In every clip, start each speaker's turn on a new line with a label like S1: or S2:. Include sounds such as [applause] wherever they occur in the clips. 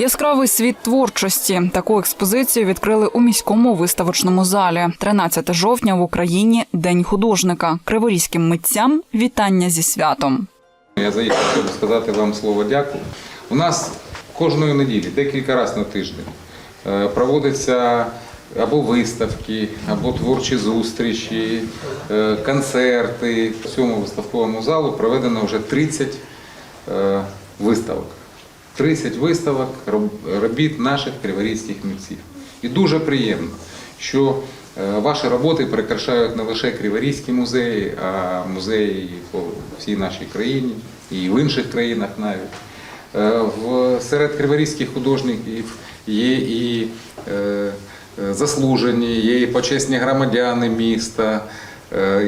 S1: Яскравий світ творчості. Таку експозицію відкрили у міському виставочному залі. 13 жовтня в Україні День художника. Криворізьким митцям вітання зі святом.
S2: Я заїхав, щоб сказати вам слово дякую. У нас кожної неділі, декілька разів на тиждень, е, проводяться або виставки, або творчі зустрічі, е, концерти. В цьому виставковому залу проведено вже 30 е, виставок. 30 виставок робіт наших криворізьких митців. І дуже приємно, що е, ваші роботи прикрашають не лише Криворізькі музеї, а музеї по всій нашій країні і в інших країнах навіть. Е, серед криворізьких художників є і е, заслужені, є і почесні громадяни міста,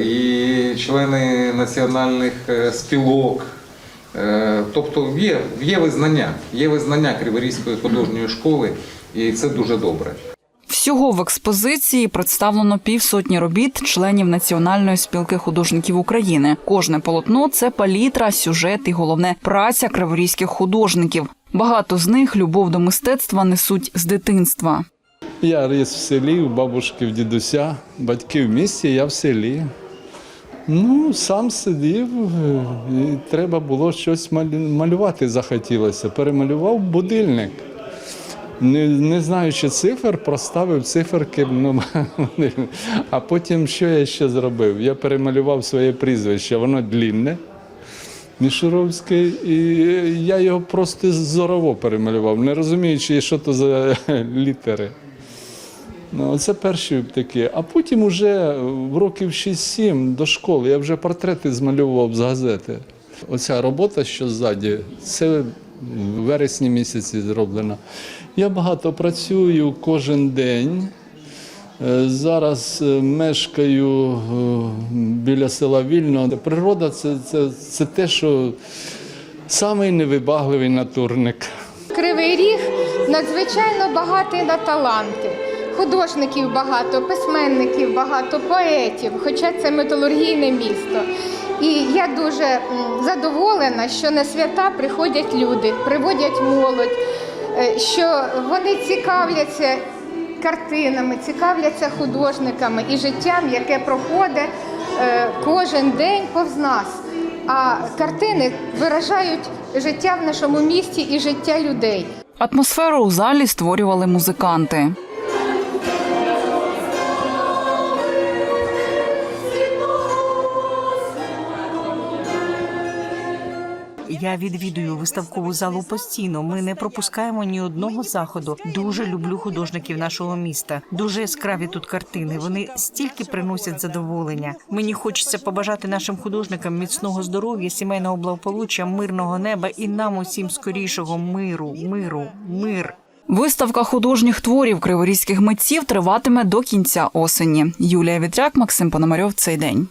S2: і члени національних спілок. Е, Тобто є, є визнання, є визнання Криворізької художньої школи, і це дуже добре.
S1: Всього в експозиції представлено півсотні робіт членів Національної спілки художників України. Кожне полотно це палітра, сюжет і головне праця криворізьких художників. Багато з них любов до мистецтва несуть з дитинства.
S3: Я ріс в селі, у бабушки, в дідуся, батьки в місті, я в селі. Ну, сам сидів, е, і треба було щось малювати захотілося. Перемалював будильник. Не, не знаючи цифр, проставив циферки. Ну, [laughs] а потім що я ще зробив? Я перемалював своє прізвище, воно длінне. Мішуровський, і я його просто зорово перемалював, не розуміючи, що то за [laughs] літери. Ну, це перші такі. А потім уже в років 6-7 до школи я вже портрети змальовував з газети. Оця робота, що ззаді, це в вересні місяці зроблена. Я багато працюю кожен день. Е, Зараз е, мешкаю е, біля села Вільно. Природа це, це, це те, що самий невибагливий натурник.
S4: Кривий Ріг надзвичайно багатий на таланти. Художників багато, письменників багато, поетів, хоча це металургійне місто. І я дуже задоволена, що на свята приходять люди, приводять молодь, е, що вони цікавляться картинами, цікавляться художниками і життям, яке проходить е, кожен день повз нас. А картини виражають життя в нашому місті і життя людей.
S1: Атмосферу у залі створювали музиканти.
S5: Я відвідую виставкову залу постійно. Ми не пропускаємо ні одного заходу. Дуже люблю художників нашого міста. Дуже яскраві тут картини. Вони стільки приносять задоволення. Мені хочеться побажати нашим художникам міцного здоров'я, сімейного благополуччя, мирного неба і нам усім скорішого миру, миру, мир.
S1: Виставка художніх творів криворізьких митців триватиме до кінця осені. Юлія Вітряк, Максим Пономарьов. Цей день.